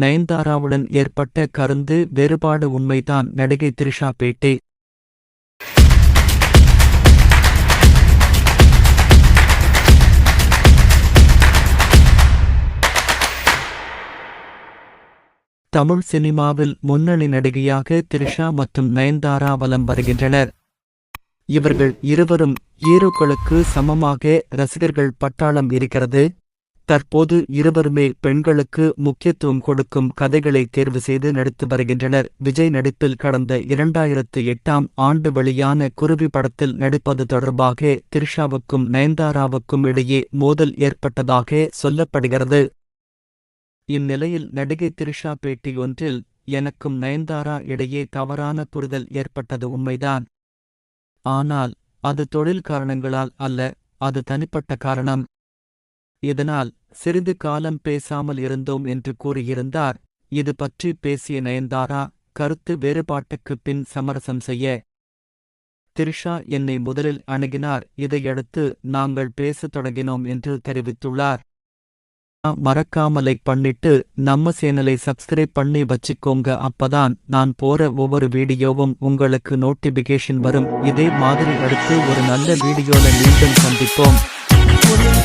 நயன்தாராவுடன் ஏற்பட்ட கருந்து வேறுபாடு உண்மைதான் நடிகை த்ரிஷா பேட்டி. தமிழ் சினிமாவில் முன்னணி நடிகையாக த்ரிஷா மற்றும் நயன்தாரா வலம் வருகின்றனர். இவர்கள் இருவரும் ஹீரோக்களுக்கு சமமாக ரசிகர்கள் பட்டாளம் இருக்கிறது தற்போது இருவருமே பெண்களுக்கு முக்கியத்துவம் கொடுக்கும் கதைகளை தேர்வு செய்து நடித்து வருகின்றனர். விஜய் நடிப்பில் கடந்த இரண்டாயிரத்து எட்டாம் ஆண்டு வெளியான குருவி படத்தில் நடிப்பது தொடர்பாக திரிஷாவுக்கும் நயன்தாராவுக்கும் இடையே மோதல் ஏற்பட்டதாக சொல்லப்படுகிறது. இந்நிலையில் நடிகை திரிஷா பேட்டி ஒன்றில் எனக்கும் நயன்தாரா இடையே தவறான புரிதல் ஏற்பட்டது உண்மைதான். ஆனால் அது தொழில் காரணங்களால் அல்ல அது தனிப்பட்ட காரணம். இதனால் சிறிது காலம் பேசாமல் இருந்தோம் என்று கூறியிருந்தார். இது பற்றி பேசிய நயன்தாரா கருத்து வேறுபாட்டுக்குப் பின் சமரசம் செய்ய திரிஷா என்னை முதலில் அணுகினார். இதையடுத்து நாங்கள் பேசத் தொடங்கினோம் என்று தெரிவித்துள்ளார். மறக்காமலை பண்ணிட்டு நம்ம சேனலை சப்ஸ்கிரைப் பண்ணி வச்சுக்கோங்க. அப்பதான் நான் போற ஒவ்வொரு வீடியோவும் உங்களுக்கு நோட்டிபிகேஷன் வரும். இதே மாதிரி அடுத்து ஒரு நல்ல வீடியோல மீண்டும் சந்திப்போம்.